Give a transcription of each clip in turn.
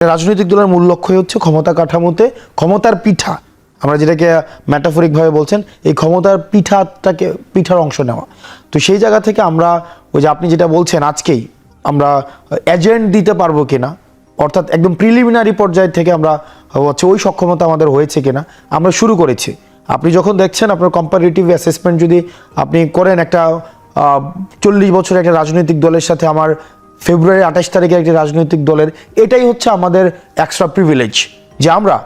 রাজনৈতিক দলের মূল লক্ষ্য হচ্ছে ক্ষমতা কাঠামোতে ক্ষমতার পিঠা। আমরা যেটাকে ম্যাটাফরিকভাবে বলছেন, এই ক্ষমতার পিঠাটাকে, পিঠার অংশ নেওয়া। তো সেই জায়গা থেকে আমরা ওই যে আপনি যেটা বলছেন আজকেই, আমরা এজেন্ট দিতে পারব কিনা, অর্থাৎ একদম প্রিলিমিনারি পর্যায় থেকে আমরা হচ্ছে ওই সক্ষমতা আমাদের হয়েছে কিনা, আমরা শুরু করেছি। আপনি যখন দেখছেন আপনার কম্পারেটিভ অ্যাসেসমেন্ট যদি আপনি করেন একটা চল্লিশ বছরের একটা রাজনৈতিক দলের সাথে আমার ফেব্রুয়ারি আঠাশ তারিখে একটি রাজনৈতিক দলের এটাই হচ্ছে আমাদের এক্সট্রা প্রিভিলেজ যে আমরা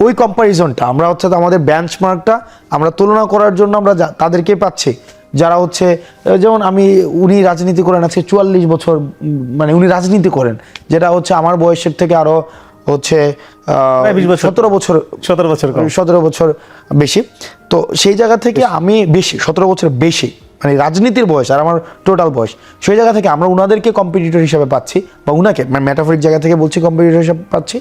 ওই কম্পারিজনটা আমরা হচ্ছে আমাদের বেঞ্চমার্কটা আমরা তুলনা করার জন্য আমরা যা- তাদেরকে পাচ্ছি। যারা হচ্ছে যেমন আমি উনি রাজনীতি করেন আজকে চুয়াল্লিশ বছর মানে উনি রাজনীতি করেন যেটা হচ্ছে আমার বয়সের থেকে আরও হচ্ছে প্রায় 20 বছর। সতেরো বছর সতেরো বছর সতেরো বছর বেশি। তো সেই জায়গা থেকে আমি বেশি সতেরো বছর বেশি। মানে রাজনীতির বয়স আর আমার টোটাল বয়স সেই জায়গা থেকে আমরা উনাদেরকে কম্পিটিটর হিসাবে পাচ্ছি বা উনাকে মানে ম্যাটাফরিক জায়গা থেকে বলছি কম্পিটিটর হিসাবে পাচ্ছি।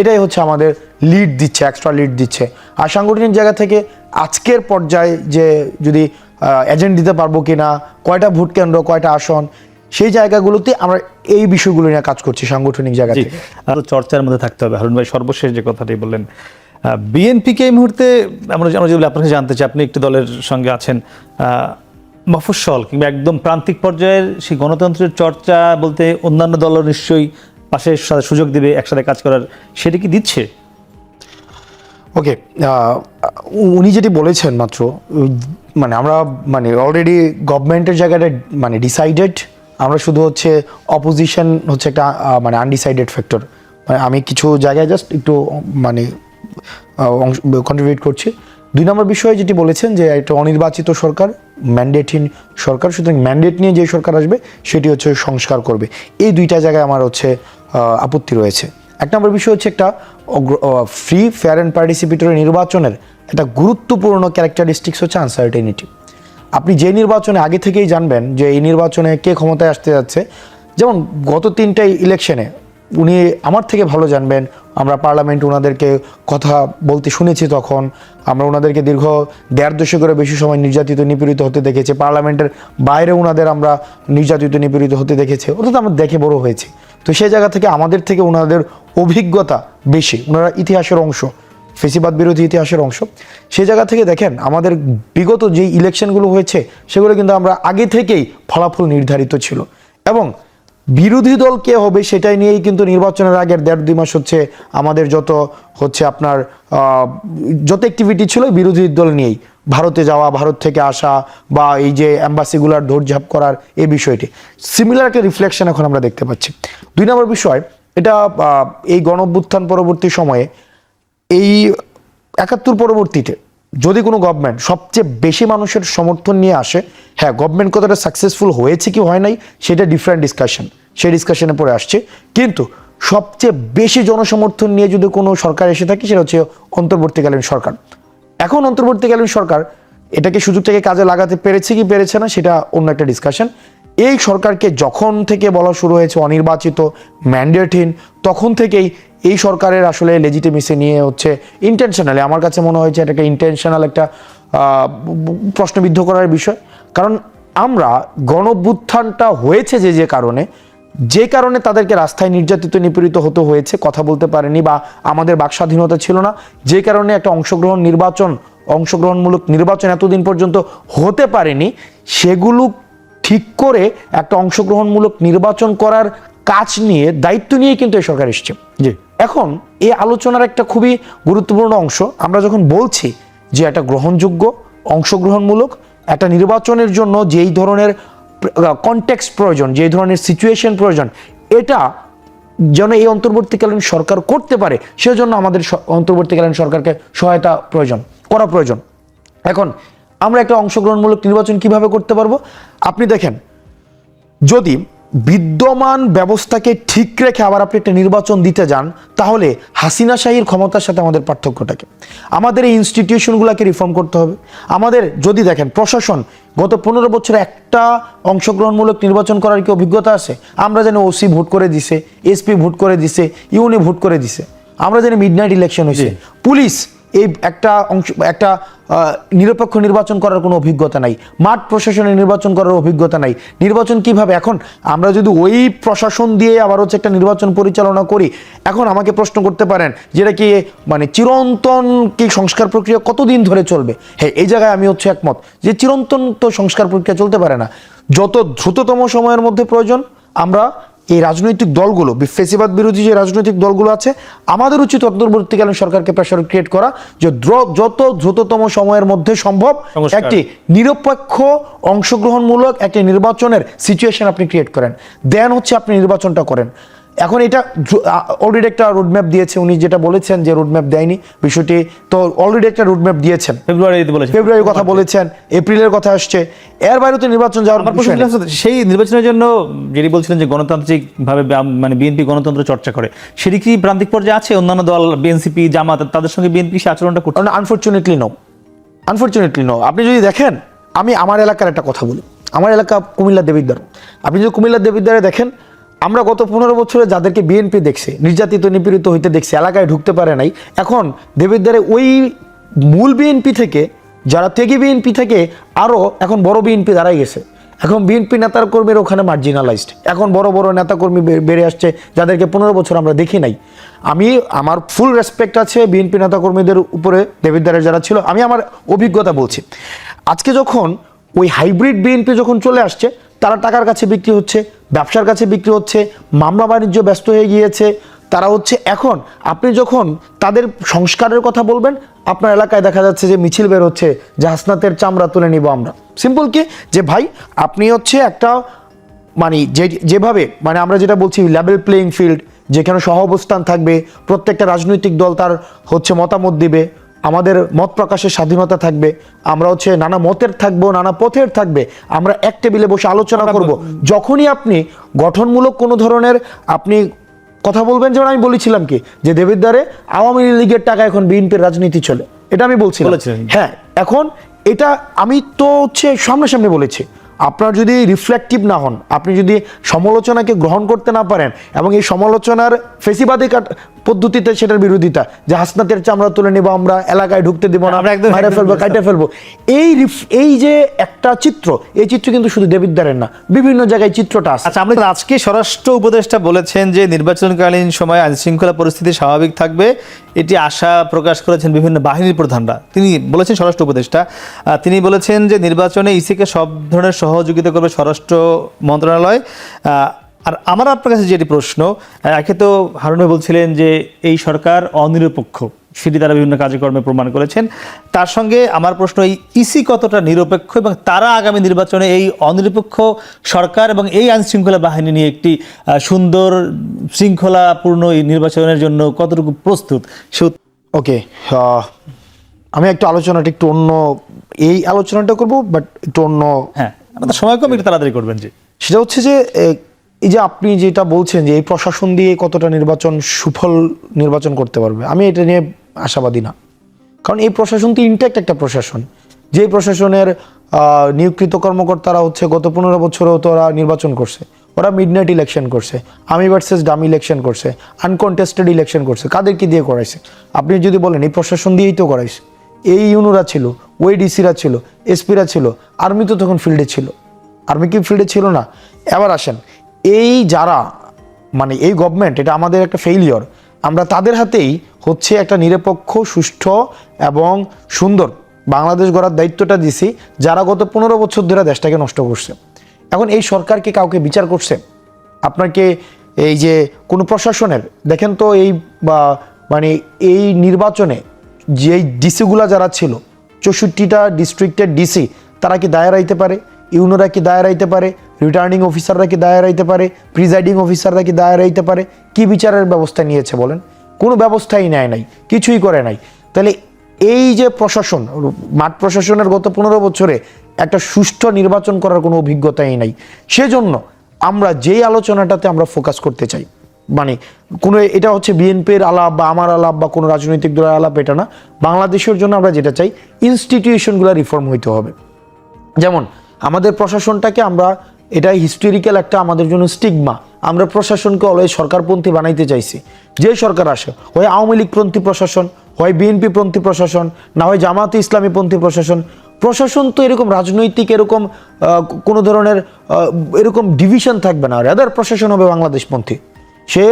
এটাই হচ্ছে আমাদের লিড দিচ্ছে এক্সট্রা লিড দিচ্ছে। আর সাংগঠনিক জায়গা থেকে আজকের পর্যায়ে যে যদি এজেন্ট দিতে পারব কিনা কয়টা ভোট কেন্দ্র কয়টা আসন সেই জায়গাগুলোতে আমরা এই বিষয়গুলো নিয়ে কাজ করছি সাংগঠনিক জায়গা জি থেকে। আরও চর্চার মধ্যে থাকতে হবে। হারুন ভাই সর্বশেষ যে কথাটি বললেন বিএনপিকে এই মুহূর্তে আমরা আমরা যেগুলো আপনার কাছে জানতে চাই আপনি একটি দলের সঙ্গে আছেন মফস্বল কিংবা একদম প্রান্তিক পর্যায়ের সেই গণতন্ত্রের চর্চা বলতে অন্যান্য দলও নিশ্চয়ই পাশে সুযোগ দেবে, একসাথে কাজ করার, সেটা কি দিচ্ছে? ওকে উনি যেটি বলেছেন মাত্র মানে আমরা মানে অলরেডি গভর্নমেন্টের জায়গাটা মানে ডিসাইডেড আমরা শুধু হচ্ছে অপোজিশন হচ্ছে একটা মানে আনডিসাইডেড ফ্যাক্টর মানে আমি কিছু জায়গায় জাস্ট একটু মানে কন্ট্রিবিউট করছি। দুই নম্বর বিষয়ে যেটি বলেছেন যে একটা অনির্বাচিত সরকার ম্যান্ডেটহীন সরকার, সুতরাং ম্যান্ডেট নিয়ে যে সরকার আসবে সেটি হচ্ছে সংস্কার করবে। এই দুইটা জায়গায় আমার হচ্ছে আপত্তি রয়েছে। এক নম্বর বিষয় হচ্ছে একটা ফ্রি ফেয়ার অ্যান্ড পার্টিসিপেটরি নির্বাচনের একটা গুরুত্বপূর্ণ ক্যারেক্টারিস্টিক্স হচ্ছে আনসার্টেনিটি আপনি যে নির্বাচনে আগে থেকেই জানবেন যে এই নির্বাচনে কে ক্ষমতায় আসতে যাচ্ছে, যেমন গত তিনটাই ইলেকশনে উনি আমার থেকে ভালো জানবেন। আমরা পার্লামেন্ট ওনাদেরকে কথা বলতে শুনেছি তখন। আমরা ওনাদেরকে দীর্ঘ দেড় দশকেরও বেশি সময় নির্যাতিত, নিপীড়িত হতে দেখেছি। পার্লামেন্টের বাইরে ওনাদের আমরা নির্যাতিত, নিপীড়িত হতে দেখেছি। অর্থাৎ আমরা দেখে বড় হয়েছি। তো সেই জায়গা থেকে আমাদের থেকে ওনাদের অভিজ্ঞতা বেশি। ওনারা ইতিহাসের অংশ, ফেসিবাদ বিরোধী ইতিহাসের অংশ। সেই জায়গা থেকে দেখেন, আমাদের বিগত যেই ইলেকশনগুলো হয়েছে, সেগুলো কিন্তু আমরা আগে থেকেই ফলাফল নির্ধারিত ছিল। এবং বিরোধী দল কে হবে সেটাই নিয়েই কিন্তু নির্বাচনের আগের দেড় দুই মাস হচ্ছে আমাদের যত হচ্ছে আপনার যত অ্যাক্টিভিটি ছিল বিরোধী দল নিয়েই। ভারতে যাওয়া, ভারত থেকে আসা বা এই যে অ্যাম্বাসিগুলার দৌড়ঝাঁপ করার এই বিষয়টি। সিমিলার একটা রিফ্লেকশন এখন আমরা দেখতে পাচ্ছি। দুই নম্বর বিষয়, এটা এই গণ অভ্যুত্থান পরবর্তী সময়ে এই একাত্তর পরবর্তীতে যদি কোনো গভর্নমেন্ট সবচেয়ে বেশি মানুষের সমর্থন নিয়ে আসে হ্যাঁ গভর্নমেন্ট কতটা সাকসেসফুল হয়েছে কি হয় নাই, সেটা ডিফারেন্ট ডিসকাশন সেই ডিসকাশনে পরে আসছে। কিন্তু সবচেয়ে বেশি জনসমর্থন নিয়ে যদি কোনো সরকার এসে থাকে, সেটা হচ্ছে অন্তর্বর্তীকালীন সরকার। এখন অন্তর্বর্তীকালীন সরকার এটাকে সুযোগটাকে কাজে লাগাতে পেরেছে কি পেরেছে না, সেটা অন্য একটা ডিসকাশন এই সরকারকে যখন থেকে বলা শুরু হয়েছে অনির্বাচিত ম্যান্ডেটহীন, তখন থেকেই এই সরকারের আসলে লেজিটিমেসি নিয়ে হচ্ছে ইন্টেনশনালি আমার কাছে মনে হয়েছে এটাকে ইন্টেনশনাল একটা প্রশ্নবিদ্ধ করার বিষয়। কারণ আমরা গণভ্যুত্থানটা হয়েছে যে যে কারণে যে কারণে তাদেরকে রাস্তায় নির্যাতিত, নিপীড়িত হতে হয়েছে, কথা বলতে পারেনি বা আমাদের বাক স্বাধীনতা ছিল না, যে কারণে একটা অংশগ্রহণ নির্বাচন, অংশগ্রহণমূলক নির্বাচন এতদিন পর্যন্ত হতে পারেনি, সেগুলো ঠিক করে একটা অংশগ্রহণমূলক নির্বাচন করার কাজ নিয়ে দায়িত্ব নিয়ে কিন্তু এই সরকার এসছে। জি। এখন এই আলোচনার একটা খুবই গুরুত্বপূর্ণ অংশ আমরা যখন বলছি যে একটা গ্রহণযোগ্য অংশগ্রহণমূলক একটা নির্বাচনের জন্য যেই ধরনের কনটেক্সট প্রয়োজন যেই ধরনের সিচুয়েশন প্রয়োজন এটা যেন এই অন্তর্বর্তীকালীন সরকার করতে পারে সেজন্য আমাদের অন্তর্বর্তীকালীন সরকারকে সহায়তা প্রয়োজন করা প্রয়োজন। এখন আমরা একটা অংশগ্রহণমূলক নির্বাচন কীভাবে করতে পারব? আপনি দেখেন যদি বিদ্যমান ব্যবস্থাকে ঠিক রেখে আবার আপনি একটা নির্বাচন দিতে যান তাহলে হাসিনা শাহীর ক্ষমতার সাথে আমাদের পার্থক্যটাকে। আমাদের এই ইনস্টিটিউশনগুলোকে রিফর্ম করতে হবে। আমাদের যদি দেখেন প্রশাসন গত পনেরো বছরে একটা অংশগ্রহণমূলক নির্বাচন করার কি অভিজ্ঞতা আছে? আমরা জানি ওসি ভোট করে দিছে এসপি ভোট করে দিছে ইউনি ভোট করে দিছে। আমরা জানি মিডনাইট ইলেকশন হয়েছে। পুলিশ এই একটা অংশ, একটা নিরপেক্ষ নির্বাচন করার কোনো অভিজ্ঞতা নাই। মাঠ প্রশাসনে নির্বাচন করার অভিজ্ঞতা নাই। নির্বাচন কীভাবে? এখন আমরা যদি ওই প্রশাসন দিয়ে আবার হচ্ছে একটা নির্বাচন পরিচালনা করি, এখন আমাকে প্রশ্ন করতে পারেন, যেটা কি মানে চিরন্তন কি সংস্কার প্রক্রিয়া কতদিন ধরে চলবে? হ্যাঁ এই জায়গায় আমি হচ্ছে একমত যে চিরন্তন তো সংস্কার প্রক্রিয়া চলতে পারে না। যত দ্রুততম সময়ের মধ্যে প্রয়োজন, আমরা এই রাজনৈতিক দলগুলো ফেসিবাদ বিরোধী যে রাজনৈতিক দলগুলো আছে আমাদের উচিত অন্তর্বর্তীকালীন সরকারকে প্রেশার ক্রিয়েট করা যে যত দ্রুততম সময়ের মধ্যে সম্ভব। একটি নিরপেক্ষ অংশগ্রহণমূলক একটি নির্বাচনের সিচুয়েশন আপনি ক্রিয়েট করেন দেন হচ্ছে আপনি নির্বাচনটা করেন এখন এটা অলরেডি একটা রোডম্যাপ দিয়েছে। উনি যেটা বলেছেন যে রোডম্যাপ দেয়নি বিষয়টি তো অলরেডি একটা রোডম্যাপ দিয়েছেন। ফেব্রুয়ারিতে বলেছেন। ফেব্রুয়ারির কথা বলেছেন এপ্রিলের কথা আসছে। এর বাইরে তো নির্বাচন যাওয়ার। সেই নির্বাচনের জন্য যিনি বলছিলেন যে গণতান্ত্রিক ভাবে মানে বিএনপি গণতন্ত্র চর্চা করে সেটি কি প্রান্তিক পর্যায়ে আছে? অন্যান্য দল বিএনসিপি জামাত তাদের সঙ্গে বিএনপি সে আচরণটা করছে? কারণ আনফর্চুনেটলি নো আনফর্চুনেটলি নো আপনি যদি দেখেন আমি আমার এলাকার একটা কথা বলি। আমার এলাকা কুমিল্লা দেবিদ্বার। আপনি যদি কুমিল্লা দেবিদ্বারে দেখেন আমরা গত পনেরো বছরে যাদেরকে বিএনপি দেখছে, নির্যাতিত, নিপীড়িত হইতে দেখছে, এলাকায় ঢুকতে পারে নাই, এখন দেবিদ্বারে ওই মূল বিএনপি থেকে, যারা তেগি বিএনপি থেকে আরও এখন বড় বিএনপি দাঁড়াই গেছে। এখন বিএনপি নেতার কর্মীর ওখানে মার্জিনালাইজড এখন বড় বড় নেতাকর্মী বেড়ে আসছে, যাদেরকে পনেরো বছর আমরা দেখি নাই। আমি, আমার ফুল রেসপেক্ট আছে বিএনপি নেতাকর্মীদের উপরে দেবিদ্বারের যারা ছিল, আমি আমার অভিজ্ঞতা বলছি। আজকে যখন ওই হাইব্রিড বিএনপি যখন চলে আসছে তারা টাকার কাছে বিক্রি হচ্ছে, ব্যবসার কাছে বিক্রি হচ্ছে, মামলা বাণিজ্য ব্যস্ত হয়ে গিয়েছে। তারা হচ্ছে এখন, আপনি যখন তাদের সংস্কারের কথা বলবেন, আপনার এলাকায় দেখা যাচ্ছে যে মিছিল বের হচ্ছে, যে হাসনাতের চামড়া তুলে নিব আমরা। সিম্পল কি? যে ভাই, আপনি হচ্ছে একটা মানে যে, যেভাবে মানে আমরা যেটা বলছি লেভেল প্লেইং ফিল্ড যেখানে সহ অবস্থান থাকবে, প্রত্যেকটা রাজনৈতিক দল তার হচ্ছে মতামত দিবে। আমাদের মত প্রকাশের স্বাধীনতা থাকবে আমরা হচ্ছে নানা মতের থাকব নানা পথের থাকবে আমরা এক টেবিলে বসে আলোচনা করব। যখনই আপনি গঠনমূলক কোনো ধরনের আপনি কথা বলবেন যেমন আমি বলেছিলাম কি যে দেবিদ্বারে আওয়ামী লীগের টাকা এখন বিএনপির রাজনীতি চলে। এটা আমি বলছিলাম। হ্যাঁ এখন এটা আমি তো হচ্ছে সামনাসামনি বলেছি। আপনার যদি রিফ্লেকটিভ না হন আপনি যদি সমালোচনাকে গ্রহণ করতে না পারেন এবং এই সমালোচনার ফেসিবাদী কাট- পদ্ধতিতে সেটার বিরোধিতা যে হাসনাতের চামড়া তুলে নেব আমরা এলাকায় ঢুকতে দিব না আমরা একদম- একদম ফেলব কাটে ফেলব এই এই যে একটা চিত্র এই চিত্র কিন্তু শুধু দেবিদ্বারের না বিভিন্ন জায়গায় চিত্রটা আছে। আচ্ছা আমরা আজকে স্বরাষ্ট্র উপদেষ্টা বলেছেন যে নির্বাচনকালীন সময় আইন শৃঙ্খলা পরিস্থিতি স্বাভাবিক থাকবে। এটি আশা প্রকাশ করেছেন বিভিন্ন বাহিনীর প্রধানরা। তিনি বলেছেন, স্বরাষ্ট্র উপদেষ্টা তিনি বলেছেন যে নির্বাচনে ইসিকে সব ধরনের সহযোগিতা করবে স্বরাষ্ট্র মন্ত্রণালয়। আর আমার আপনার কাছে যেটি প্রশ্ন একে তো হারুন বলছিলেন যে এই সরকার অনিরপেক্ষ। সেটি তারা বিভিন্ন কার্যক্রমে প্রমাণ করেছেন। তার সঙ্গে আমার প্রশ্ন এই ইসি কতটা নিরপেক্ষ এবং তারা আগামী নির্বাচনে এই অনিরপেক্ষ সরকার এবং এই আইন শৃঙ্খলা বাহিনী নিয়ে একটি সুন্দর শৃঙ্খলাপূর্ণ এই নির্বাচনের জন্য কতটুকু প্রস্তুত? সে ওকে আমি একটু আলোচনাটা একটু অন্য এই আলোচনাটা করব বাট একটু অন্য হ্যাঁ আমাদের সময় কম একটু তাড়াতাড়ি করবেন যে সেটা হচ্ছে যে এই যে আপনি যেটা বলছেন যে এই প্রশাসন দিয়ে কতটা নির্বাচন সুফল নির্বাচন করতে পারবে আমি এটা নিয়ে আশাবাদী না। কারণ এই প্রশাসন তো ইনট্যাক্ট একটা প্রশাসন। যে প্রশাসনের নিয়োগকৃত কর্মকর্তারা হচ্ছে গত পনেরো বছরেও তো ওরা নির্বাচন করছে। ওরা মিডনাইট ইলেকশন করছে, আমি ভার্সেস ডাম ইলেকশন করছে আনকনটেস্টেড ইলেকশন করছে। কাদেরকে দিয়ে করাইছে? আপনি যদি বলেন, এই প্রশাসন দিয়েই তো করাইছে। এই ইউনুরা ছিল, ওই ডিসিরা ছিল, এসপিরা ছিল আর্মি তো তখন ফিল্ডে ছিল। আর্মি কি ফিল্ডে ছিল না? এবার আসেন, এই যারা মানে এই গভর্নমেন্ট এটা আমাদের একটা ফেইলিয়র আমরা তাদের হাতেই হচ্ছে একটা নিরপেক্ষ, সুষ্ঠু এবং সুন্দর বাংলাদেশ গড়ার দায়িত্বটা দিছি, যারা গত পনেরো বছর ধরে দেশটাকে নষ্ট করছে। এখন এই সরকারকে কাউকে বিচার করছে? আপনাকে এই যে কোনো প্রশাসনের, দেখেন তো এই বা মানে এই নির্বাচনে যেই ডিসিগুলা যারা ছিল, চৌষট্টিটা ডিস্ট্রিক্টের ডিসি, তারা কি দায় রাইতে পারে? ইউনোরা কি দায় রাইতে পারে? রিটার্নিং অফিসাররা কি দায় রাইতে পারে? প্রিজাইডিং অফিসাররা কি দায় রাইতে পারে? কি বিচারের ব্যবস্থা নিয়েছে বলেন? কোনো ব্যবস্থাই নেয় নাই, কিছুই করে নাই। তাহলে এই যে প্রশাসন, মাঠ প্রশাসনের গত পনেরো বছরে একটা সুষ্ঠু নির্বাচন করার কোনো অভিজ্ঞতাই নাই। সেজন্য আমরা যেই আলোচনাটাতে আমরা ফোকাস করতে চাই মানে কোনো এটা হচ্ছে বিএনপির আলাপ বা আমার আলাপ বা কোনো রাজনৈতিক দলের আলাপ, এটা না। বাংলাদেশের জন্য আমরা যেটা চাই ইনস্টিটিউশনগুলো রিফর্ম হইতে হবে। যেমন আমাদের প্রশাসনটাকে আমরা এটা হিস্টোরিক্যাল একটা আমাদের জন্য স্টিগমা আমরা প্রশাসনকে অলওয়েজ সরকারপন্থী বানাইতে চাইছি। যে সরকার আসে, হয় আওয়ামী লীগপন্থী প্রশাসন, হয় বিএনপি পন্থী প্রশাসন, না হয় জামাতে ইসলামী পন্থী প্রশাসন। প্রশাসন তো এরকম রাজনৈতিক, এরকম কোনো ধরনের এরকম ডিভিশন থাকবে না। রেদার প্রশাসন হবে বাংলাদেশপন্থী সে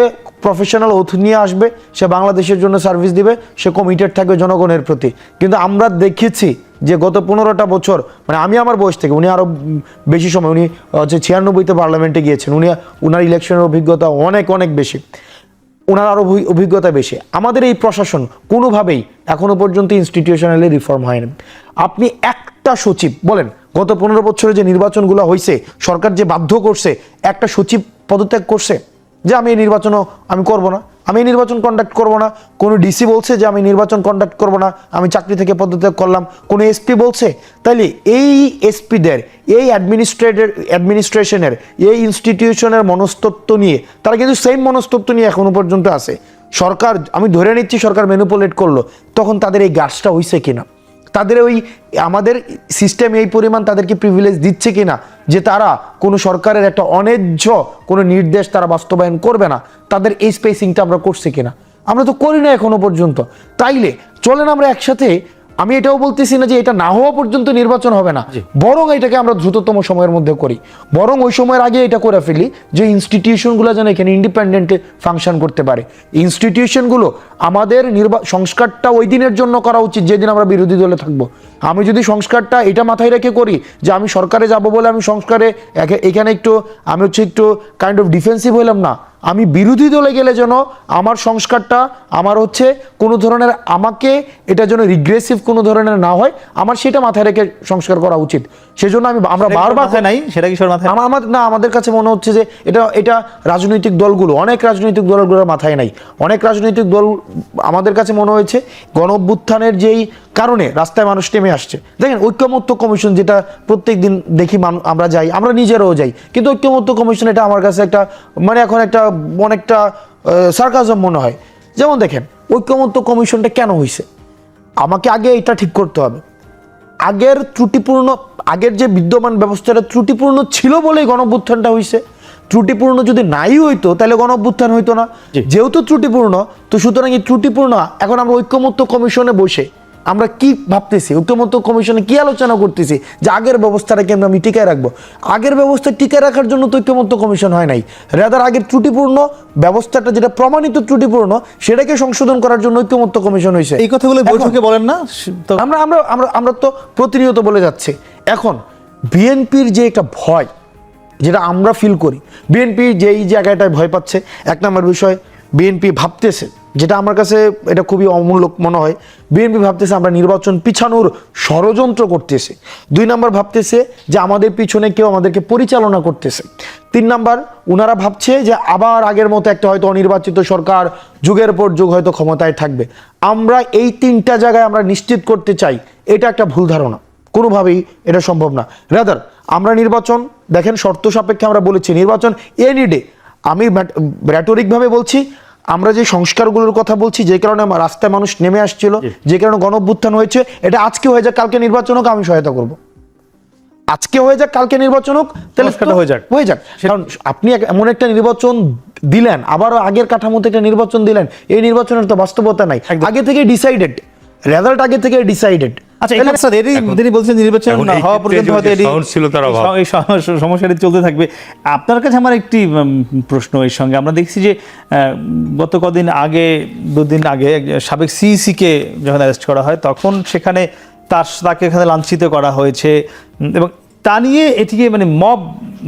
প্রফেশনাল ওথ নিয়ে আসবে, সে বাংলাদেশের জন্য সার্ভিস দিবে, সে কমিটেড থাকবে জনগণের প্রতি। কিন্তু আমরা দেখেছি যে গত পনেরোটা বছর মানে আমি আমার বয়স থেকে, উনি আরও বেশি সময়, উনি হচ্ছে ছিয়ানব্বইতে পার্লামেন্টে গিয়েছেন, উনি, উনার ইলেকশনের অভিজ্ঞতা অনেক অনেক বেশি। ওনার আরও অভিজ্ঞতা বেশি। আমাদের এই প্রশাসন কোনোভাবেই এখনও পর্যন্ত ইনস্টিটিউশনালি রিফর্ম হয়নি। আপনি একটা সচিব, বলেন, গত পনেরো বছরে যে নির্বাচনগুলো হয়েছে সরকার যে বাধ্য করছে, একটা সচিব পদত্যাগ করছে, যে আমি এই নির্বাচনও আমি করব না। আমি নির্বাচন কন্ডাক্ট করব না। কোনো ডিসি বলছে যে আমি নির্বাচন কন্ডাক্ট করব না। আমি চাকরি থেকে পদত্যাগ করলাম। কোনো এসপি বলছে? তাইলে এই এসপিদের এই অ্যাডমিনিস্ট্রেটের অ্যাডমিনিস্ট্রেশনের এই ইনস্টিটিউশনের মনস্তত্ব নিয়ে, তারা কিন্তু সেম মনস্তত্ব নিয়ে এখনও পর্যন্ত আছে। সরকার, আমি ধরে নিচ্ছি সরকার ম্যানুপুলেট করল। তখন তাদের এই গাছটা হইছে কিনা? তাদের ওই আমাদের সিস্টেম এই পরিমাণ তাদেরকে প্রিভিলেজ দিচ্ছে কি না যে তারা কোনো সরকারের একটা অন্যায্য কোনো নির্দেশ তারা বাস্তবায়ন করবে না। তাদের এই স্পেসিংটা আমরা করছি কিনা? আমরা তো করি না এখনও পর্যন্ত। তাইলে চলেন আমরা একসাথে আমি এটাও বলতেছি না যে এটা না হওয়া পর্যন্ত নির্বাচন হবে না। বরং এটাকে আমরা দ্রুততম সময়ের মধ্যে করি। বরং ওই সময়ের আগে এটা করে ফেলি যে ইনস্টিটিউশনগুলো যেন এখানে ইন্ডিপেন্ডেন্টে ফাংশন করতে পারে। ইনস্টিটিউশনগুলো আমাদের নির্বা সংস্কারটা ওই দিনের জন্য করা উচিত যেদিন আমরা বিরোধী দলে থাকব। আমি যদি সংস্কারটা এটা মাথায় রেখে করি যে আমি সরকারে যাব বলে আমি সংস্কারে এখানে একটু আমি হচ্ছে একটু কাইন্ড অফ ডিফেন্সিভ হইলাম না। আমি বিরোধী দলে গেলে যেন আমার সংস্কারটা আমার হচ্ছে কোনো ধরনের আমাকে এটা যেন রিগ্রেসিভ কোনো ধরনের না হয়, আমার সেটা মাথায় রেখে সংস্কার করা উচিত। সেজন্য আমি আমরা বারবার মাথায় নাই? সেটা কি সবার মাথায় আমার না আমাদের কাছে মনে হচ্ছে যে এটা এটা রাজনৈতিক দলগুলো অনেক রাজনৈতিক দলগুলোর মাথায় নাই। অনেক রাজনৈতিক দল আমাদের কাছে মনে হয়েছে গণ অভ্যুত্থানের যেই কারণে রাস্তায় মানুষ নেমে আসছে। দেখেন ঐক্যমত্য কমিশন যেটা প্রত্যেক দিন দেখি আমরা যাই আমরা নিজেরাও যাই। কিন্তু ঐক্যমত্য কমিশন এটা আমার কাছে একটা মানে এখন একটা অনেকটা সার্কাজম মনে হয়। যেমন দেখেন ঐক্যমত্য কমিশনটা কেন হয়েছে আমাকে আগে এটা ঠিক করতে হবে। আগের ত্রুটিপূর্ণ আগের যে বিদ্যমান ব্যবস্থাটা ত্রুটিপূর্ণ ছিল বলেই গণঅভ্যুত্থানটা হয়েছে ত্রুটিপূর্ণ যদি নাই হইতো তাহলে গণঅভ্যুত্থান হইতো না। যেহেতু ত্রুটিপূর্ণ তো সুতরাং এই ত্রুটিপূর্ণ এখন আমরা ঐক্যমত্য কমিশনে বসে আমরা কি ভাবতেছি? ঐক্যমত্য কমিশনে কি আলোচনা করতেছি? যে আগের ব্যবস্থাটাকে আমরা আমি টিকায় রাখব। আগের ব্যবস্থা টিকায় রাখার জন্য তো ঐক্যমত্য কমিশন হয় নাই। রেদার আগের ত্রুটিপূর্ণ ব্যবস্থাটা যেটা প্রমাণিত ত্রুটিপূর্ণ সেটাকে সংশোধন করার জন্য ঐক্যমত্য কমিশন হয়েছে এই কথাগুলো বৈঠকে বলেন না? আমরা আমরা আমরা আমরা তো প্রতিনিয়ত বলে যাচ্ছি। এখন বিএনপির যে একটা ভয়, যেটা আমরা ফিল করি, বিএনপি যেই জায়গাটায় ভয় পাচ্ছে, এক নম্বর বিষয়, বিএনপি ভাবতেছে, যেটা আমার কাছে এটা খুবই অমূল্য মনে হয়, বিএনপি ভাবতেছে আমরা নির্বাচন পিছানোর ষড়যন্ত্র করতেছে। দুই নম্বর ভাবতেছে যে আমাদের পিছনে কেউ আমাদেরকে পরিচালনা করতেছে। তিন নাম্বার ওনারা ভাবছে যে আবার আগের মতো একটা হয়তো অনির্বাচিত সরকার, যুগের পর যুগ হয়তো ক্ষমতায় থাকবে। আমরা এই তিনটা জায়গায় আমরা নিশ্চিত করতে চাই, এটা একটা ভুল ধারণা। কোনোভাবেই এটা সম্ভব না। রাদার আমরা নির্বাচন দেখেন শর্ত সাপেক্ষে আমরা বলেছি নির্বাচন এনি ডে আমি র্যাটোরিকভাবে বলছি আমরা যে সংস্কারগুলোর কথা বলছি যে কারণে আমার রাস্তায় মানুষ নেমে আসছিল যে কারণে গণ অভ্যুত্থান হয়েছে এটা আজকে হয়ে যাক কালকে নির্বাচন হোক আমি সহায়তা করব। আজকে হয়ে যাক কালকে নির্বাচন হোক তাহলে হয়ে যাক। হয়ে যাক। কারণ আপনি এমন একটা নির্বাচন দিলেন আবারও আগের কাঠামোতে একটা নির্বাচন দিলেন এই নির্বাচনের তো বাস্তবতা নাই। আগে থেকে ডিসাইডেড রেজাল্ট আগে থেকে ডিসাইডেড আচ্ছা এখানে স্যার এরই তিনি বলছেন নির্বাচন হওয়া পর্যন্ত যে হয়তো এরই- সহনশীলতার অভাব। এই সমস্যাটি চলতে থাকবে। আপনার কাছে আমার একটি প্রশ্ন এর সঙ্গে। আমরা দেখছি যে গত কদিন আগে দুদিন আগে সাবেক যখন অ্যারেস্ট করা হয় তখন সেখানে তার তাকে এখানে লাঞ্ছিত করা হয়েছে। এবং তা নিয়ে এটিকে মানে মব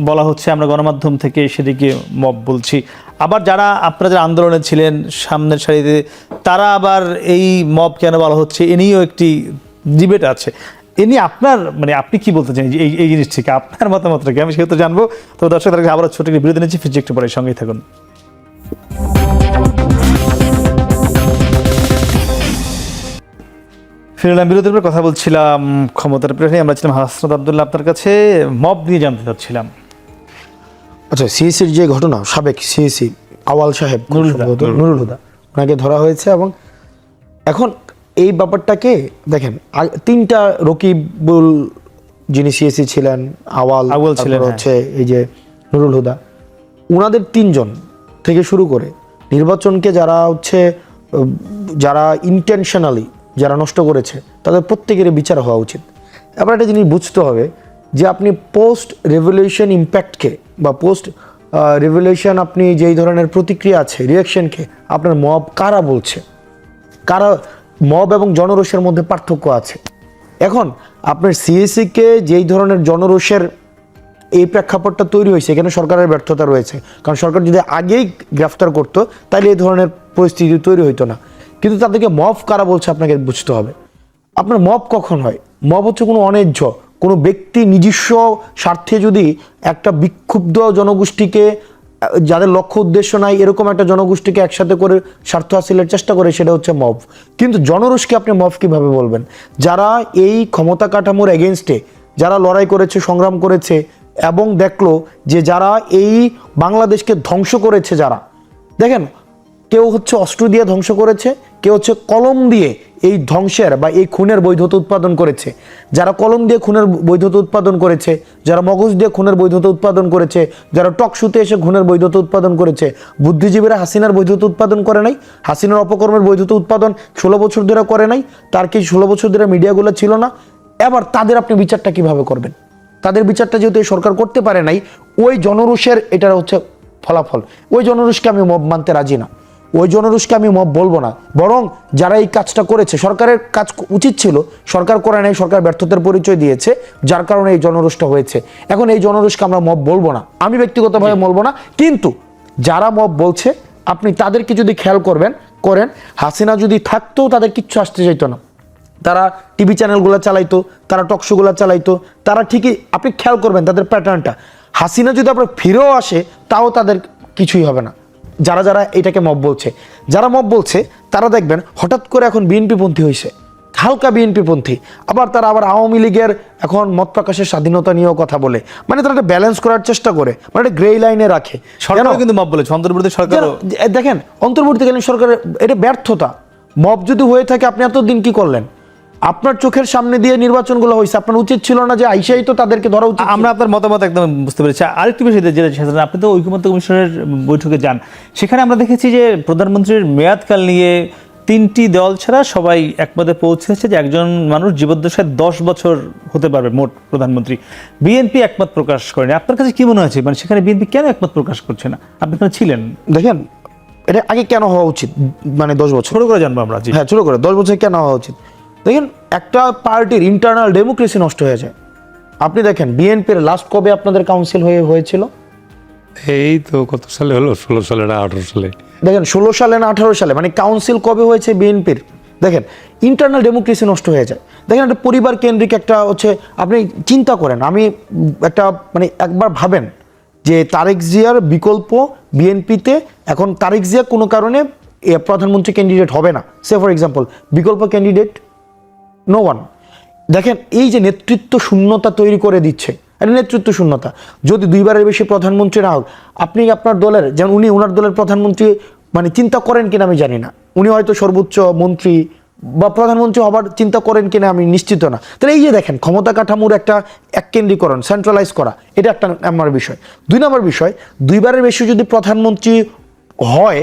বলা হচ্ছে আমরা গণমাধ্যম থেকে সেটিকে মব বলছি। আবার যারা আপনারা যারা আন্দোলনে ছিলেন সামনের সারিতে তারা আবার এই মব কেন বলা হচ্ছে এ নিয়েও একটি ডিবেট আছে। এ নিয়ে আপনার মানে আপনি কি বলতে চান? এই এই জিনিস থেকে আপনার মতামতটা কি আমি সেহেতু জানব। তো দর্শক তার কাছে আবার ছোট একটি বিরতি নিচ্ছি। ফিরছি একটু পরে সঙ্গেই থাকুন। ফিরলাম বিরতির পর কথা বলছিলাম ক্ষমতার প্রেরণে আমরা ছিলাম হাসনাত আবদুল্লাহ আপনার কাছে। মব নিয়ে জানতে চাচ্ছিলাম। আচ্ছা সিএসির যে ঘটনা সাবেক সিএসি আওয়াল সাহেব। নুরুল হুদা ওনাকে ধরা হয়েছে এবং এখন এই ব্যাপারটাকে দেখেন তিনটা রকিবুল যিনি সিএসি ছিলেন আওয়াল আউয়াল ছিলেন, হ্যাঁ। হচ্ছে এই যে নুরুল হুদা ওনাদের তিনজন থেকে শুরু করে নির্বাচনকে যারা হচ্ছে যারা ইন্টেনশনালি যারা নষ্ট করেছে তাদের প্রত্যেকেরই বিচার হওয়া উচিত এবার একটা জিনিস বুঝতে হবে যে আপনি পোস্ট রেভলিউশন ইম্প্যাক্টকে বা পোস্ট রেভলিউশন আপনি যেই ধরনের প্রতিক্রিয়া আছে রিয়াকশনকে আপনার মব কারা বলছে কারা মব এবং জনরোষের মধ্যে পার্থক্য আছে। এখন, আপনার সিএসিকে যেই ধরনের জনরোষের এই প্রেক্ষাপটটা তৈরি হয়েছে, এখানে সরকারের ব্যর্থতা রয়েছে। কারণ সরকার যদি আগেই গ্রেফতার করতো, তাহলে এই ধরনের পরিস্থিতি তৈরি হইতো না। কিন্তু তাদেরকে মব কারা বলছে আপনাকে বুঝতে হবে। আপনার মব কখন হয়? মব হচ্ছে কোনো অন্যায্য কোনো ব্যক্তি নিজস্ব স্বার্থে যদি একটা বিক্ষুব্ধ জনগোষ্ঠীকে যাদের লক্ষ্য উদ্দেশ্য নাই, এরকম একটা জনগোষ্ঠীকে একসাথে করে স্বার্থ হাসিলের চেষ্টা করে, সেটা হচ্ছে মব। কিন্তু জনরোষকে আপনি মব কীভাবে বলবেন? যারা এই ক্ষমতা কাঠামোর এগেনস্টে যারা লড়াই করেছে, সংগ্রাম করেছে, এবং দেখল যে যারা এই বাংলাদেশকে ধ্বংস করেছে যারা, দেখেন, কেউ হচ্ছে অস্ত্র দিয়ে ধ্বংস করেছে, কেউ হচ্ছে কলম দিয়ে এই ধ্বংসের বা এই খুনের বৈধতা উৎপাদন করেছে। যারা কলম দিয়ে খুনের বৈধতা উৎপাদন করেছে, যারা মগজ দিয়ে খুনের বৈধতা উৎপাদন করেছে, যারা টকশুতে এসে খুনের বৈধতা উৎপাদন করেছে, বুদ্ধিজীবীরা হাসিনার বৈধতা উৎপাদন করে নাই, হাসিনার অপকর্মের বৈধতা উৎপাদন ষোলো বছর ধরে করে নাই, তার কি ষোলো বছর ধরে মিডিয়াগুলো ছিল না? এবার তাদের আপনি বিচারটা কীভাবে করবেন? তাদের বিচারটা যেহেতু এই সরকার করতে পারে নাই, ওই জনরুষের এটা হচ্ছে ফলাফল। ওই জনরুষকে আমি মানতে রাজি না। ওই জনরুষকে আমি মব বলব না। বরং যারা এই কাজটা করেছে সরকারের কাজ উচিত ছিল সরকার করে নাই সরকার ব্যর্থতার পরিচয় দিয়েছে যার কারণে এই জনরোষটা হয়েছে। এখন এই জনরুষকে আমরা মব বলব না। আমি ব্যক্তিগতভাবে বলব না। কিন্তু যারা মব বলছে আপনি তাদেরকে যদি খেয়াল করবেন করেন হাসিনা যদি থাকতেও তাদের কিচ্ছু আসতে চাইতো না। তারা টিভি চ্যানেলগুলো চালাইতো তারা টকশোগুলো চালাইতো তারা ঠিকই আপনি খেয়াল করবেন তাদের প্যাটার্নটা হাসিনা যদি আপনার ফিরেও আসে তাও তাদের কিছুই হবে না। যারা যারা এটাকে মব বলছে যারা মব বলছে তারা দেখবেন হঠাৎ করে এখন বিএনপিপন্থী হয়েছে। হালকা বিএনপিপন্থী। আবার তারা আবার আওয়ামী লীগের এখন মত প্রকাশের স্বাধীনতা নিয়েও কথা বলে। মানে তারা একটা ব্যালেন্স করার চেষ্টা করে মানে একটা গ্রে লাইনে রাখে। সরকারও কেন? কিন্তু মব বলেছে অন্তর্বর্তী সরকার দেখেন অন্তর্বর্তীকালীন সরকারের এটা ব্যর্থতা। মব যদি হয়ে থাকে আপনি এতদিন কি করলেন? আপনার চোখের সামনে দিয়ে নির্বাচনগুলো হয়েছে আপনার উচিত ছিল না যে আইসাই তো তাদেরকে ধরা উচিত আমরা আপনার মতামত একদম বুঝতে পেরেছি। আরেকটি বিষয় যেটা আপনি তো ঐক্যমত্য কমিশনের বৈঠকে যান। সেখানে আমরা দেখেছি যে প্রধানমন্ত্রীর মেয়াদকাল নিয়ে তিনটি দল ছাড়া সবাই একমতে পৌঁছেছে যে একজন মানুষ জীবদ্দশায় দশ বছর হতে পারবে মোট প্রধানমন্ত্রী। বিএনপি একমত প্রকাশ করেনি। আপনার কাছে কি মনে হয়েছে? মানে সেখানে বিএনপি কেন একমত প্রকাশ করছে না? আপনি ছিলেন? দেখেন এটা আগে কেন হওয়া উচিত? মানে দশ বছর। ছোট করে জানব আমরা হ্যাঁ ছোট করে। দশ বছর কেন হওয়া উচিত? দেখেন একটা পার্টির ইন্টারনাল ডেমোক্রেসি নষ্ট হয়ে যায়। আপনি দেখেন বিএনপির লাস্ট কবে আপনাদের কাউন্সিল হয়ে হয়েছিল? এই তো কত সালে হলো? ষোলো সালে না আঠারো সালে? দেখেন ষোলো সালে না আঠারো সালে? মানে কাউন্সিল কবে হয়েছে বিএনপির দেখেন ইন্টারনাল ডেমোক্রেসি নষ্ট হয়ে যায়। দেখেন একটা পরিবার কেন্দ্রিক একটা হচ্ছে আপনি চিন্তা করেন আমি একটা মানে একবার ভাবেন যে তারেক জিয়ার বিকল্প বিএনপিতে এখন তারেক জিয়া কোনো কারণে প্রধানমন্ত্রী ক্যান্ডিডেট হবে না। সে ফর এক্সাম্পল বিকল্প ক্যান্ডিডেট নো ওয়ান দেখেন, এই যে নেতৃত্ব শূন্যতা তৈরি করে দিচ্ছে, এটা নেতৃত্ব শূন্যতা। যদি দুইবারের বেশি প্রধানমন্ত্রী না হোক, আপনি আপনার দলের, যেমন উনি ওনার দলের প্রধানমন্ত্রী মানে চিন্তা করেন কিনা আমি জানি না। উনি হয়তো সর্বোচ্চ মন্ত্রী বা প্রধানমন্ত্রী হবার চিন্তা করেন কিনা আমি নিশ্চিত না। তাহলে এই যে দেখেন, ক্ষমতা কাঠামোর একটা এককেন্দ্রীকরণ সেন্ট্রালাইজ করা, এটা একটা আমার বিষয়। দুই নম্বর বিষয়, দুইবারের বেশি যদি প্রধানমন্ত্রী হয়,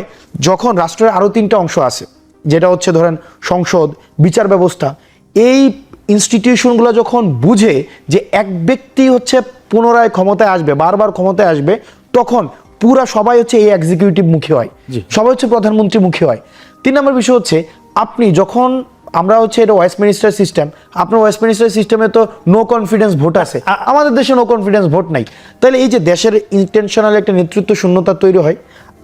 যখন রাষ্ট্রের আরও তিনটা অংশ আছে, যেটা হচ্ছে ধরেন সংসদ, বিচার ব্যবস্থা এই ইনস্টিটিউশনগুলো যখন বুঝে যে এক ব্যক্তি হচ্ছে পুনরায় ক্ষমতায় আসবে বারবার ক্ষমতায় আসবে তখন পুরা সবাই হচ্ছে এই এক্সিকিউটিভ মুখী হয়। সবাই হচ্ছে প্রধানমন্ত্রী মুখী হয়। তিন নম্বর বিষয় হচ্ছে আপনি যখন আমরা হচ্ছে এটা ওয়েস্ট মিনিস্টার সিস্টেম আপনার ওয়েস্ট মিনিস্টার সিস্টেমে তো নো কনফিডেন্স ভোট আছে। আমাদের দেশে নো কনফিডেন্স ভোট নাই। তাহলে এই যে দেশের ইন্টেনশনাল একটা নেতৃত্ব শূন্যতা তৈরি হয়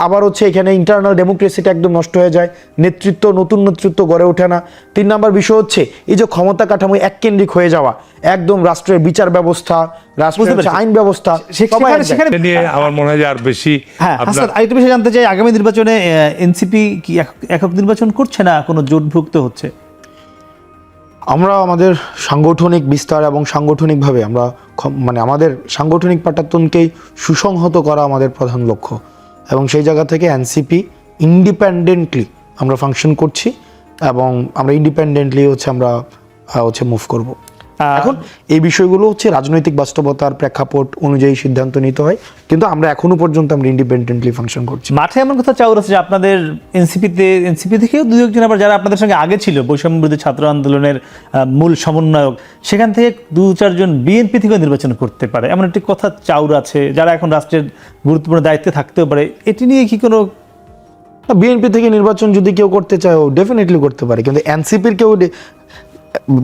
আবার হচ্ছে এখানে ইন্টারনাল ডেমোক্রেসিটা একদম নষ্ট হয়ে যায় নেতৃত্ব নতুন নেতৃত্ব গড়ে ওঠে না। তিন নম্বর বিষয় হচ্ছে এই যে ক্ষমতা কাঠামো এককেন্দ্রিক হয়ে যাওয়া একদম রাষ্ট্রের বিচার ব্যবস্থা রাষ্ট্রের। আইন ব্যবস্থা নিয়ে আমার মনে হয় আর বেশি হ্যাঁ আরেকটা বিষয় জানতে চাই আগামী নির্বাচনে এনসিপি কি একক নির্বাচন করছে না কোনো জোটভুক্ত হচ্ছে? আমরা আমাদের সাংগঠনিক বিস্তার এবং সাংগঠনিকভাবে আমরা মানে আমাদের সাংগঠনিক পাটাতনকেই সুসংহত করা আমাদের প্রধান লক্ষ্য। এবং সেই জায়গা থেকে এনসিপি ইন্ডিপেন্ডেন্টলি আমরা ফাংশন করছি এবং আমরা ইন্ডিপেন্ডেন্টলি হচ্ছে আমরা হচ্ছে মুভ করব। এখন এই বিষয়গুলো হচ্ছে রাজনৈতিক বাস্তবতার প্রেক্ষাপট অনুযায়ী সিদ্ধান্ত নিতে হয়। কিন্তু আমরা এখনও পর্যন্ত আমরা ইন্ডিপেন্ডেন্টলি ফাংশন করছি। মাঠে এমন কথা চাউর আছে যে আপনাদের এনসিপিতে এনসিপি থেকেও দু একজন আবার যারা আপনাদের সঙ্গে আগে ছিল বৈষম্য বিরোধী ছাত্র আন্দোলনের মূল সমন্বয়ক সেখান থেকে দু চারজন বিএনপি থেকেও নির্বাচন করতে পারে। এমন একটি কথা চাউর আছে যারা এখন রাষ্ট্রের গুরুত্বপূর্ণ দায়িত্বে থাকতেও পারে। এটি নিয়ে কি কোনো বিএনপি থেকে নির্বাচন যদি কেউ করতে চায় ও ডেফিনেটলি করতে পারে। কিন্তু এনসিপির কেউ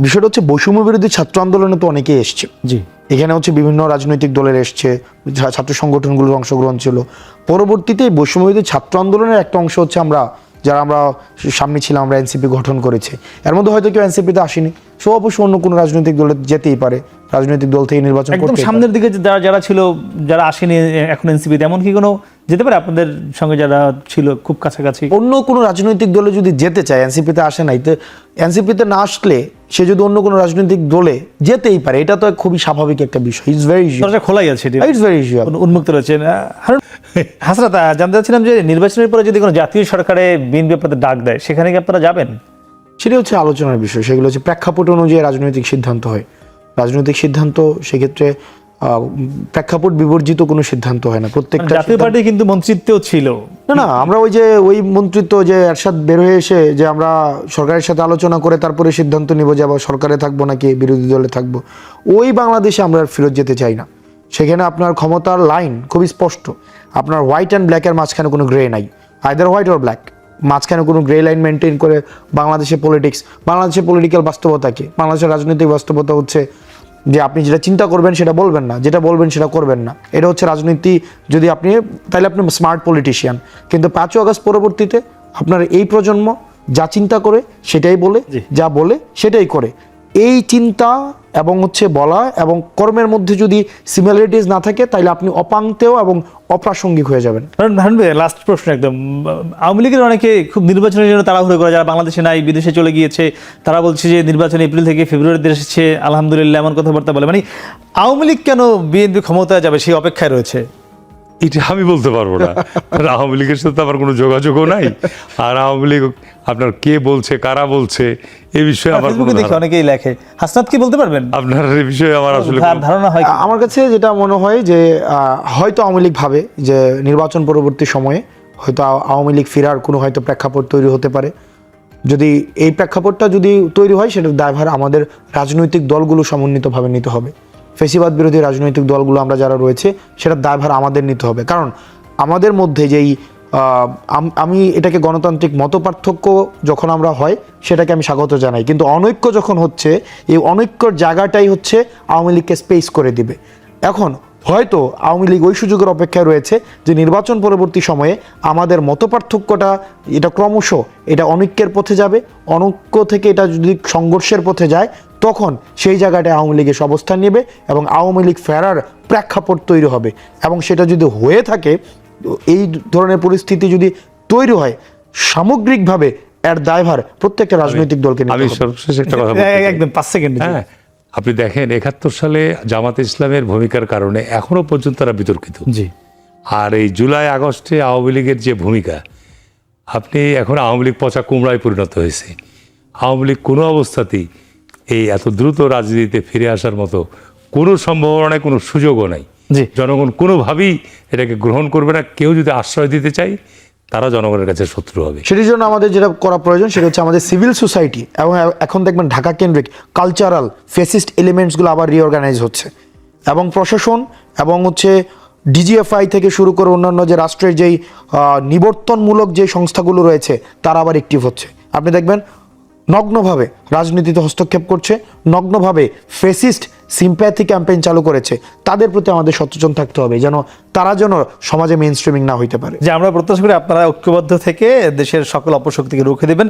বিষয়টা হচ্ছে বৈষম্য বিরোধী ছাত্র আন্দোলনে তো অনেকেই এসছে। জি। এখানে হচ্ছে বিভিন্ন রাজনৈতিক দলের এসছে ছাত্র সংগঠনগুলোর অংশগ্রহণ ছিল। পরবর্তীতে বৈষম্য বৈষম্যবিরোধী ছাত্র আন্দোলনের একটা অংশ হচ্ছে আমরা যারা আমরা সামনে ছিলাম আমরা এনসিপি গঠন করেছি। এর মধ্যে হয়তো কেউ এনসিপিতে আসেনি। সো অবশ্য অন্য কোনো রাজনৈতিক দলে যেতেই পারে। রাজনৈতিক দল থেকে নির্বাচন একদম সামনের দিকে যারা যারা ছিল যারা আসেনি এখন এনসিপিতে এমন কি কোনো যেতে পারে আপনাদের সঙ্গে যারা ছিল খুব কাছাকাছি? অন্য কোনো রাজনৈতিক দলে যদি যেতে চায় এনসিপিতে আসে নাই তো এনসিপিতে না আসলে সে যদি অন্য কোনো রাজনৈতিক দলে যেতেই পারে এটা তো খুবই স্বাভাবিক একটা বিষয়। ইটস ভেরি খোলাই আছে। ইটস ভেরি উন্মুক্ত রয়েছে হাসরাত জানতে চাচ্ছিলাম যে নির্বাচনের পরে যদি কোনো জাতীয় সরকারে বিএনপি আপনাদের ডাক দেয় সেখানে কি আপনারা যাবেন? সেটি হচ্ছে আলোচনার বিষয়। সেগুলো হচ্ছে প্রেক্ষাপট অনুযায়ী রাজনৈতিক সিদ্ধান্ত হয়। রাজনৈতিক সিদ্ধান্ত সেক্ষেত্রে প্রেক্ষাপট বিবর্জিত কোনো সিদ্ধান্ত হয় না। প্রত্যেকটা জাতীয় পার্টি কিন্তু মন্ত্রিত্বেও ছিল। না না আমরা ওই যে ওই মন্ত্রিত্ব যে এরশাদ বের হয়ে এসে যে আমরা সরকারের সাথে আলোচনা করে তারপরে সিদ্ধান্ত নিব যে আবার সরকারে থাকব নাকি বিরোধী দলে থাকব। ওই বাংলাদেশে আমরা ফেরত যেতে চাই না। সেখানে আপনার ক্ষমতার লাইন খুবই স্পষ্ট। আপনার হোয়াইট অ্যান্ড ব্ল্যাকের মাঝখানে কোনো গ্রে নাই। Either white or black. মাঝখানে কোনো গ্রে লাইন মেনটেন করে বাংলাদেশের পলিটিক্স বাংলাদেশের পলিটিক্যাল বাস্তবতা কি বাংলাদেশের রাজনৈতিক বাস্তবতা হচ্ছে যে আপনি যেটা চিন্তা করবেন সেটা বলবেন না যেটা বলবেন সেটা করবেন না। এটা হচ্ছে রাজনীতি যদি আপনি তাহলে আপনি স্মার্ট পলিটিশিয়ান কিন্তু পাঁচই আগস্ট পরবর্তীতে আপনার এই প্রজন্ম যা চিন্তা করে সেটাই বলে। যা বলে সেটাই করে। এই চিন্তা এবং হচ্ছে বলা এবং কর্মের মধ্যে যদি সিমিলারিটিস না থাকে তাহলে আপনি অপাঙ্ক্তেও এবং অপ্রাসঙ্গিক হয়ে যাবেন। ভাই লাস্ট প্রশ্ন একদম। আওয়ামী লীগের অনেকে খুব নির্বাচনের জন্য তাড়াহুড়ো করে যারা বাংলাদেশে নাই বিদেশে চলে গিয়েছে তারা বলছে যে নির্বাচন এপ্রিল থেকে ফেব্রুয়ারিতে এসেছে আলহামদুলিল্লাহ এমন কথাবার্তা বলে। মানে আওয়ামী লীগ কেন বিএনপি ক্ষমতায় যাবে সেই অপেক্ষায় রয়েছে? এটা আমি বলতে পারব না। আর আওয়ামী লীগের সাথে তো আমার কোনো যোগাযোগও নাই। আর আওয়ামী লীগ আপনার কে বলছে কারা বলছে এই বিষয়ে আমার কোনো দেখি অনেকেই লেখে। হাসনাত কি বলতে পারবেন? আপনার এই বিষয়ে আমার আসলে ধারণা হয় আমার কাছে যেটা মনে হয় যে আহ, হয়তো আওয়ামী লীগ ভাবে যে নির্বাচন পরবর্তী সময়ে হয়তো আওয়ামী লীগ ফেরার কোনো হয়তো প্রেক্ষাপট তৈরি হতে পারে। যদি এই প্রেক্ষাপটটা যদি তৈরি হয় সেটার দায়ভার আমাদের রাজনৈতিক দলগুলো সমন্বিতভাবে নিতে হবে। ফেসিবাদ বিরোধী রাজনৈতিক দলগুলো আমরা যারা রয়েছে সেটার দায়ভার আমাদের নিতে হবে। কারণ আমাদের মধ্যে যেই আম- এটাকে গণতান্ত্রিক মতপার্থক্য যখন আমরা হয়, সেটাকে আমি স্বাগত জানাই। কিন্তু অনৈক্য যখন হচ্ছে, এই অনৈক্যর জায়গাটাই হচ্ছে আওয়ামী লীগকে স্পেস করে দিবে। এখন, হয়তো আওয়ামী লীগ ওই সুযোগের অপেক্ষায় রয়েছে যে নির্বাচন পরবর্তী সময়ে আমাদের মতপার্থক্যটা, এটা ক্রমশ এটা অনৈক্যের পথে যাবে, অনৈক্য থেকে এটা যদি সংঘর্ষের পথে যায়, তখন সেই জায়গাটায় আওয়ামী লীগের অবস্থান নেবে এবং আওয়ামী লীগ ফেরার প্রেক্ষাপট তৈরি হবে। এবং সেটা যদি হয়ে থাকে এই ধরনের পরিস্থিতি যদি তৈরি হয় সামগ্রিকভাবে এর দায়ভার প্রত্যেকটা রাজনৈতিক দলকে আমি সর্বশেষ একটা কথা একদম পাঁচ সেকেন্ড হ্যাঁ আপনি দেখেন একাত্তর সালে জামাত ইসলামের ভূমিকার কারণে এখনও পর্যন্ত তারা বিতর্কিত। জি। আর এই জুলাই আগস্টে আওয়ামী লীগের যে ভূমিকা আপনি এখন আওয়ামী লীগ পচা কুমড়ায় পরিণত হয়েছে। আওয়ামী লীগ কোনো অবস্থাতেই এই এত দ্রুত রাজনীতিতে ফিরে আসার মতো কোনো সম্ভাবনা কোনো সুযোগও নাই। জি। জনগণ কোনোভাবেই এটাকে গ্রহণ করবে না। কেউ যদি আশ্রয় দিতে চায় তারা জনগণের কাছে শত্রু হবে। সেটির জন্য আমাদের যেটা করা প্রয়োজন সেটা হচ্ছে আমাদের সিভিল সোসাইটি এবং এখন দেখবেন ঢাকা কেন্দ্রিক কালচারাল ফেসিস্ট এলিমেন্টসগুলো আবার রিঅর্গানাইজ হচ্ছে। এবং প্রশাসন এবং হচ্ছে ডিজিএফআই থেকে শুরু করে অন্যান্য যে রাষ্ট্রের যেই নিবর্তনমূলক যে সংস্থাগুলো রয়েছে তারা আবার অ্যাক্টিভ হচ্ছে। আপনি দেখবেন নগ্নভাবে রাজনীতিতে হস্তক্ষেপ করছে নগ্নভাবে ফেসিস্ট সিম্প্যাথি ক্যাম্পেইন চালু করেছে, তাদের প্রতি আমাদের সচেতন থাকতে হবে যেন তারা যেন সমাজে মেইন স্ট্রিমিং না হইতে পারে। যে আমরা প্রত্যাশা করি আপনারা ঐক্যবদ্ধ থেকে দেশের সকল অপশক্তিকে রুখে দেবেন।